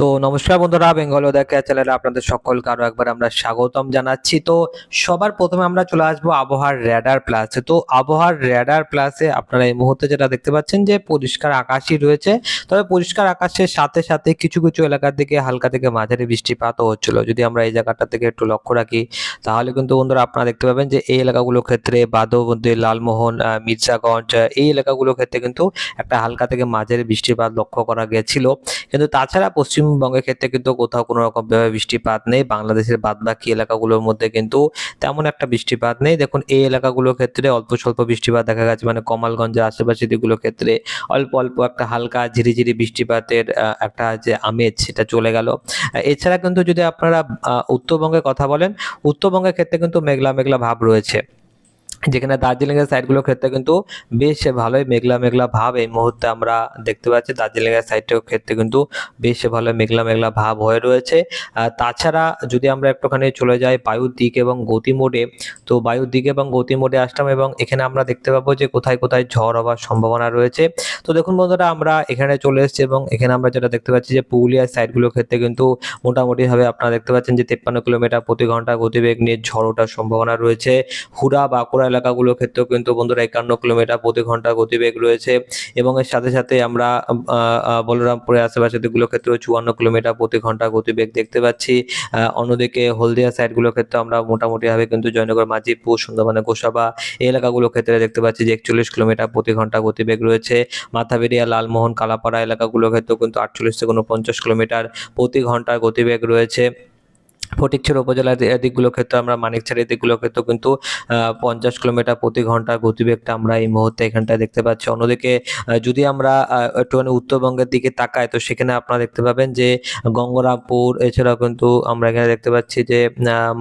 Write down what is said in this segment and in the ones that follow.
তো নমস্কার বন্ধুরা, বেঙ্গল ওদাকে চ্যানেলে আপনাদের সকলকে আরও একবার আমরা স্বাগতম জানাচ্ছি। তো সবার প্রথমে আমরা চলে আসব আবহাওয়ার র্যাডার প্লাসে তো আবহাওয়ার র্যাডার প্লাসে আপনারা এই মুহূর্তে যেটা দেখতে পাচ্ছেন যে পরিষ্কার আকাশই রয়েছে। তবে পরিষ্কার আকাশের সাথে সাথে কিছু কিছু এলাকার দিকে হালকা থেকে মাঝারি বৃষ্টিপাতও হচ্ছিল। যদি আমরা এই জায়গাটা থেকে একটু লক্ষ্য রাখি, তাহলে কিন্তু বন্ধুরা আপনারা দেখতে পাবেন যে এই এলাকাগুলোর ক্ষেত্রে বাদবন্দি লালমোহন মির্জাগঞ্জ এই এলাকাগুলোর ক্ষেত্রে কিন্তু একটা হালকা থেকে মাঝারি বৃষ্টিপাত লক্ষ্য করা গেছিল কিন্তু তাছাড়া পশ্চিমবঙ্গের ক্ষেত্রে কিন্তু কোথাও কোনো রকমভাবে বৃষ্টিপাত নেই। বাংলাদেশের বাদবাকি এলাকাগুলোর মধ্যে কিন্তু তেমন একটা বৃষ্টিপাত নেই। দেখুন, এই এলাকাগুলোর ক্ষেত্রে অল্প স্বল্প বৃষ্টিপাত দেখা গেছে। মানে কমালগঞ্জের আশেপাশে দিকগুলোর ক্ষেত্রে অল্প অল্প একটা হালকা ঝিরিঝিরি বৃষ্টিপাতের একটা যে আমেজ সেটা চলে গেল। এছাড়া কিন্তু যদি আপনারা উত্তরবঙ্গের কথা বলেন, উত্তরবঙ্গের ক্ষেত্রে কিন্তু মেঘলা মেঘলা ভাব রয়েছে। যেখানে দার্জিলিং এর সাইডগুলোর ক্ষেত্রে কিন্তু বেশ ভালোই মেঘলা মেঘলা ভাব এই মুহূর্তে আমরা দেখতে পাচ্ছি। দার্জিলিং এর সাইডটার ক্ষেত্রে কিন্তু বেশ ভালো মেঘলা মেঘলা ভাব হয়ে রয়েছে। তাছাড়া যদি আমরা একটুখানি চলে যাই বায়ুর দিক এবং গতি মোডে তো বায়ুর দিক এবং গতি মোডে আসলাম এবং এখানে আমরা দেখতে পাবো যে কোথায় কোথায় ঝড় হওয়ার সম্ভাবনা রয়েছে। তো দেখুন বন্ধুরা, আমরা এখানে চলে এসেছি এবং এখানে আমরা যেটা দেখতে পাচ্ছি যে পুরুলিয়ার সাইডগুলোর ক্ষেত্রে কিন্তু মোটামুটিভাবে আপনারা দেখতে পাচ্ছেন যে তেপ্পান্ন কিলোমিটার প্রতি ঘণ্টা গতিবেগ নিয়ে ঝড় ওঠার সম্ভাবনা রয়েছে। হুড়া বাঁকুড়া এলাকাগুলোর ক্ষেত্রেও কিন্তু বন্ধুরা একান্ন কিলোমিটার প্রতি ঘণ্টা গতিবেগ রয়েছে এবং এর সাথে সাথে আমরা বলরামপুরের আশেপাশে দিকগুলোর ক্ষেত্রেও চুয়ান্ন কিলোমিটার প্রতি ঘণ্টা গতিবেগ দেখতে পাচ্ছি। অন্যদিকে হলদিয়া সাইডগুলোর ক্ষেত্রে আমরা মোটামুটিভাবে কিন্তু জয়নগর, মাঝিপুর, সুন্দরবনের গোসাবা এই এলাকাগুলোর ক্ষেত্রে দেখতে পাচ্ছি যে একচল্লিশ কিলোমিটার প্রতি ঘণ্টা গতিবেগ রয়েছে। মাথাবেরিয়া, লালমোহন, কালাপাড়া এলাকাগুলোর ক্ষেত্রেও কিন্তু আটচল্লিশ থেকে উনপঞ্চাশ কিলোমিটার প্রতি ঘণ্টার গতিবেগ রয়েছে। ফটিকছড়ি উপজেলার দিকগুলোর ক্ষেত্রে আমরা মানিকছড়ির দিকগুলোর ক্ষেত্রে কিন্তু পঞ্চাশ কিলোমিটার প্রতি ঘণ্টার গতিবেগটা আমরা এই মুহূর্তে এখানটায় দেখতে পাচ্ছি। অন্যদিকে যদি আমরা একটুখানি উত্তরবঙ্গের দিকে তাকাই, তো সেখানে আপনারা দেখতে পাবেন যে গঙ্গরামপুর, এছাড়াও কিন্তু আমরা এখানে দেখতে পাচ্ছি যে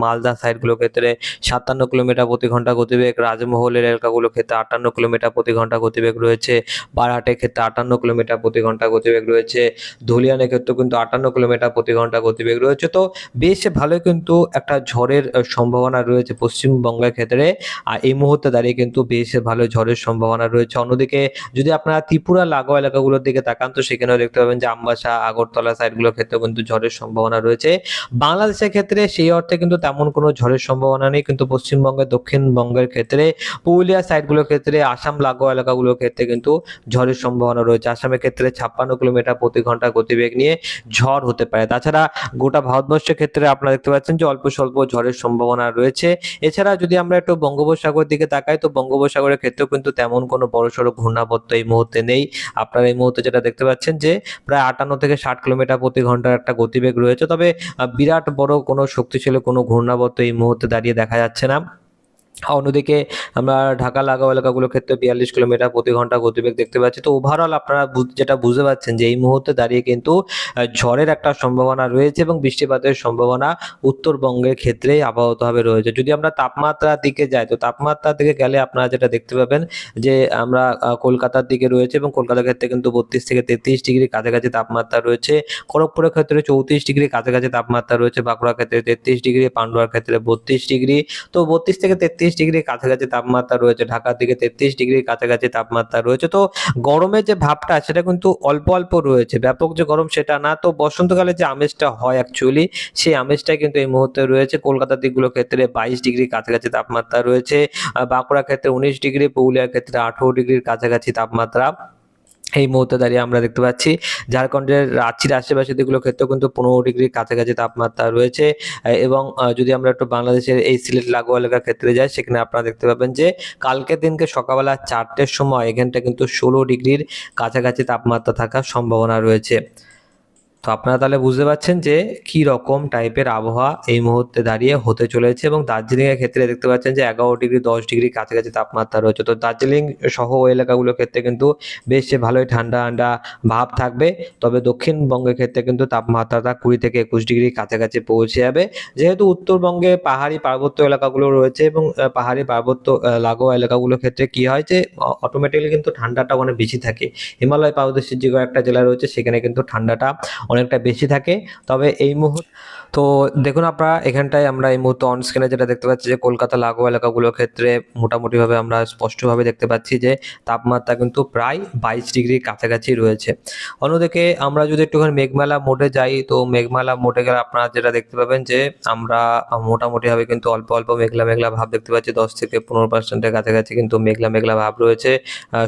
মালদা সাইডগুলোর ক্ষেত্রে সাতান্ন কিলোমিটার প্রতি ঘণ্টা গতিবেগ, রাজমহলের এলাকাগুলোর ক্ষেত্রে আটান্ন কিলোমিটার প্রতি ঘণ্টা গতিবেগ রয়েছে বারহাটের ক্ষেত্রে আটান্ন কিলোমিটার প্রতি ঘণ্টা গতিবেগ রয়েছে, ধুলিয়ানের ক্ষেত্রে কিন্তু আটান্ন কিলোমিটার প্রতি ঘণ্টা গতিবেগ রয়েছে। তো বেশ ভালো কিন্তু একটা ঝড়ের সম্ভাবনা রয়েছে পশ্চিমবঙ্গের ক্ষেত্রে। আর এই মুহূর্তে দাঁড়িয়ে কিন্তু বেশ ভালো ঝড়ের সম্ভাবনা রয়েছে। অন্যদিকে যদি আপনারা ত্রিপুরা লাগোয়া এলাকাগুলোর দিকে তাকান, তো সেখানেও দেখতে পাবেন যে আমবাসা, আগরতলা সাইডগুলোর ক্ষেত্রে কিন্তু ঝড়ের সম্ভাবনা রয়েছে। বাংলাদেশের ক্ষেত্রে সেই অর্থে কিন্তু তেমন কোনো ঝড়ের সম্ভাবনা নেই। কিন্তু পশ্চিমবঙ্গের, দক্ষিণবঙ্গের ক্ষেত্রে, পুরুলিয়া সাইডগুলোর ক্ষেত্রে, আসাম লাগোয়া এলাকাগুলোর ক্ষেত্রে কিন্তু ঝড়ের সম্ভাবনা রয়েছে। আসামের ক্ষেত্রে ছাপ্পান্ন কিলোমিটার প্রতি ঘণ্টা গতিবেগ নিয়ে ঝড় হতে পারে। তাছাড়া গোটা ভারতবর্ষের ক্ষেত্রে আপনারা দেখতে পাচ্ছেন যে অল্প স্বল্প ঝড়ের সম্ভাবনা রয়েছে। এছাড়া যদি আমরা একটু বঙ্গোপসাগর দিকে তাকাই, তো বঙ্গোপসাগরের ক্ষেত্রেও কিন্তু তেমন কোনো বড়সড় ঘূর্ণাবর্ত এই মুহূর্তে নেই। আপনারা এই মুহূর্তে যেটা দেখতে পাচ্ছেন যে প্রায় আটান্ন থেকে ষাট কিলোমিটার প্রতি ঘণ্টার একটা গতিবেগ রয়েছে। তবে বিরাট বড় কোনো শক্তিশালী কোনো ঘূর্ণাবর্ত এই মুহূর্তে দাঁড়িয়ে দেখা যাচ্ছে না। অন্যদিকে আমরা ঢাকা লাগাও এলাকাগুলোর ক্ষেত্রে বিয়াল্লিশ কিলোমিটার প্রতি ঘণ্টা গতিবেগ দেখতে পাচ্ছি। তো ওভারঅল আপনারা যেটা বুঝতে পারছেন যে এই মুহূর্তে দাঁড়িয়ে কিন্তু ঝড়ের একটা সম্ভাবনা রয়েছে এবং বৃষ্টিপাতের সম্ভাবনা উত্তরবঙ্গের ক্ষেত্রে আপাততভাবে রয়েছে। যদি আমরা তাপমাত্রার দিকে যাই, তো তাপমাত্রার দিকে গেলে আপনারা যেটা দেখতে পাবেন যে আমরা কলকাতার দিকে রয়েছে এবং কলকাতার ক্ষেত্রে কিন্তু বত্রিশ থেকে তেত্রিশ ডিগ্রি কাছাকাছি তাপমাত্রা রয়েছে। খড়গপুরের ক্ষেত্রে চৌত্রিশ ডিগ্রি কাছাকাছি তাপমাত্রা রয়েছে। বাঁকুড়ার ক্ষেত্রে তেত্রিশ ডিগ্রি, পান্ডুয়ার ক্ষেত্রে বত্রিশ ডিগ্রি। তো বত্রিশ থেকে তেত্রিশ ডিগ্রি কাছাকাছি তাপমাত্রা রয়েছে। ঢাকার দিকে তেত্রিশ ডিগ্রির কাছাকাছি তাপমাত্রা রয়েছে। তো গরমের যে ভাবটা, সেটা কিন্তু অল্প অল্প রয়েছে। ব্যাপক যে গরম, সেটা না। তো বসন্তকালে যে আমেজটা হয় অ্যাকচুয়ালি সেই আমেজটা কিন্তু এই মুহূর্তে রয়েছে। কলকাতার দিকগুলোর ক্ষেত্রে বাইশ ডিগ্রির কাছাকাছি তাপমাত্রা রয়েছে। বাঁকুড়া ক্ষেত্রে উনিশ ডিগ্রি, পুরুলিয়ার ক্ষেত্রে আঠেরো ডিগ্রির কাছাকাছি তাপমাত্রা। এই মুহূর্তে দাঁড়িয়ে আমরা দেখতে পাচ্ছি ঝাড়খণ্ডের রাঁচির আশেপাশে দিকগুলোর ক্ষেত্রে কিন্তু পনেরো ডিগ্রির কাছাকাছি তাপমাত্রা রয়েছে। এবং যদি আমরা একটু বাংলাদেশের এই সিলেট লাগোয়া এলাকার ক্ষেত্রে যাই, সেখানে আপনারা দেখতে পাবেন যে কালকে দিনকে সকালবেলা চারটের সময় এখানটা কিন্তু ষোলো ডিগ্রির কাছাকাছি তাপমাত্রা থাকার সম্ভাবনা রয়েছে। তো আপনারা তাহলে বুঝতে পারছেন যে কি রকম টাইপের আবহাওয়া এই মুহূর্তে দাঁড়িয়ে হতে চলেছে এবং দার্জিলিং এর ক্ষেত্রে দেখতে পাচ্ছেন যে এগারো ডিগ্রি দশ ডিগ্রি কাছাকাছি তাপমাত্রা রয়েছে। তো দার্জিলিং সহ ওই এলাকাগুলোর ক্ষেত্রে কিন্তু বেশ ভালোই ঠান্ডা ঠান্ডা ভাব থাকবে। তবে দক্ষিণবঙ্গের ক্ষেত্রে কিন্তু তাপমাত্রাটা কুড়ি থেকে একুশ ডিগ্রি কাছাকাছি পৌঁছে যাবে। যেহেতু উত্তরবঙ্গে পাহাড়ি পার্বত্য এলাকাগুলো রয়েছে এবং পাহাড়ি পার্বত্য লাগোয়া এলাকাগুলোর ক্ষেত্রে কি হয় যে অটোমেটিক্যালি কিন্তু ঠান্ডাটা অনেক বেশি থাকে। হিমালয় পাদদেশের যে কয়েকটা জেলা রয়েছে, সেখানে কিন্তু ঠান্ডাটা অনেকটা বেশি থাকে। তবে এই মুহূর্তে তো দেখুন আপনারা, এখানটায় আমরা এই মুহূর্তে অন স্ক্রিনে যেটা দেখতে পাচ্ছি যে কলকাতা লাগোয়া এলাকাগুলোর ক্ষেত্রে মোটামুটিভাবে আমরা স্পষ্টভাবে দেখতে পাচ্ছি যে তাপমাত্রা কিন্তু প্রায় বাইশ ডিগ্রির কাছাকাছি রয়েছে। অন্যদিকে আমরা যদি একটুখানি মেঘমালা মোডে যাই, তো মেঘমালা মোডে গেলে আপনারা যেটা দেখতে পাবেন যে আমরা মোটামুটিভাবে কিন্তু অল্প অল্প মেঘলা মেঘলা ভাব দেখতে পাচ্ছি। দশ থেকে পনেরো পার্সেন্টের কাছাকাছি কিন্তু মেঘলা মেঘলা ভাব রয়েছে।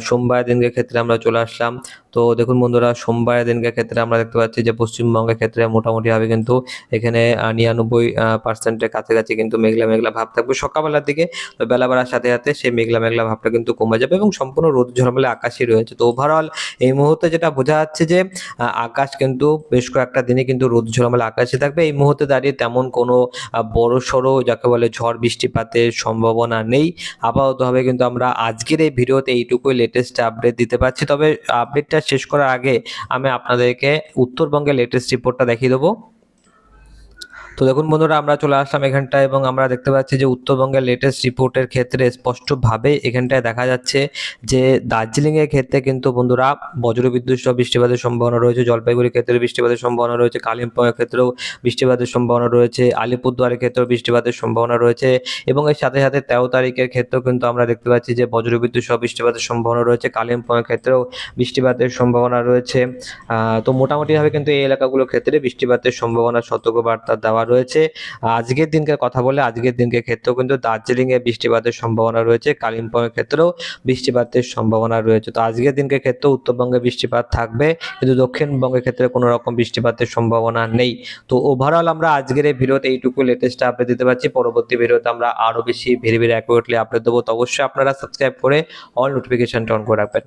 সোমবার দিনকে ক্ষেত্রে আমরা চলে আসলাম। তো দেখুন বন্ধুরা, সোমবারের দিনকে ক্ষেত্রে আমরা দেখতে পাচ্ছি যে পশ্চিমবঙ্গের ক্ষেত্রে মোটামুটিভাবে কিন্তু এখানে নিরানব্বই পার্সেন্টের কাছাকাছি কিন্তু মেঘলা মেঘলা ভাব থাকবে। সকালবেলার দিকে বেলা বাড়ার সাথে সাথে সেই মেঘলা মেঘলা ভাবটা কিন্তু কমে যাবে এবং সম্পূর্ণ রোদ ঝলমলে আকাশই রয়েছে। তো ওভারঅল এই মুহূর্তে যেটা বোঝা যাচ্ছে যে আকাশ কিন্তু বেশ কয়েকটা দিনে কিন্তু রোদ ঝলমলে আকাশে থাকবে। এই মুহূর্তে দাঁড়িয়ে তেমন কোনো বড় সড়ো যাকে বলে ঝড় বৃষ্টিপাতের সম্ভাবনা নেই। আপাততভাবে কিন্তু আমরা আজকের এই ভিডিওতে এইটুকুই লেটেস্ট আপডেট দিতে পারছি। তবে আপডেটটা শেষ করার আগে আমি আপনাদেরকে উত্তরবঙ্গের লেটেস্ট রিপোর্টটা দেখিয়ে দেবো। তো দেখুন বন্ধুরা, আমরা চলে আসলাম এখানটায় এবং আমরা দেখতে পাচ্ছি যে উত্তরবঙ্গের লেটেস্ট রিপোর্টের ক্ষেত্রে স্পষ্টভাবে এখানটায় দেখা যাচ্ছে যে দার্জিলিংয়ের ক্ষেত্রে কিন্তু বন্ধুরা বজ্রবিদ্যুৎ সহ বৃষ্টিপাতের সম্ভাবনা রয়েছে, জলপাইগুড়ির ক্ষেত্রে বৃষ্টিপাতের সম্ভাবনা রয়েছে, কালিম্পংয়ের ক্ষেত্রেও বৃষ্টিপাতের সম্ভাবনা রয়েছে, আলিপুরদুয়ারের ক্ষেত্রেও বৃষ্টিপাতের সম্ভাবনা রয়েছে এবং এর সাথে সাথে তেরো তারিখের ক্ষেত্রেও কিন্তু আমরা দেখতে পাচ্ছি যে বজ্রবিদ্যুৎ সহ বৃষ্টিপাতের সম্ভাবনা রয়েছে, কালিম্পংয়ের ক্ষেত্রেও বৃষ্টিপাতের সম্ভাবনা রয়েছে। তো মোটামুটিভাবে কিন্তু এই এলাকাগুলোর ক্ষেত্রে বৃষ্টিপাতের সম্ভাবনা সতর্কবার্তা দেওয়া রয়েছে। আজকের দিনকে কথা বলে আজকের দিনকে ক্ষেত্রেও কিন্তু দার্জিলিং এ বৃষ্টিপাতের সম্ভাবনা রয়েছে কালিম্পং এর ক্ষেত্রেও বৃষ্টিপাতের সম্ভাবনা রয়েছে। তো আজকের দিনকে ক্ষেত্রে উত্তরবঙ্গে বৃষ্টিপাত থাকবে, কিন্তু দক্ষিণবঙ্গের ক্ষেত্রে কোনো রকম বৃষ্টিপাতের সম্ভাবনা নেই। তো ওভারঅল আমরা আজকের এই ভিডিওতে এইটুকু লেটেস্ট আপডেট দিতে পারছি। পরবর্তী ভিডিওতে আমরা আরও বেশি ভেরি ভেরি অ্যাকুরেটলি আপডেট দেবো। তো অবশ্যই আপনারা সাবস্ক্রাইব করে অল নোটিফিকেশনটা অন করে রাখবেন।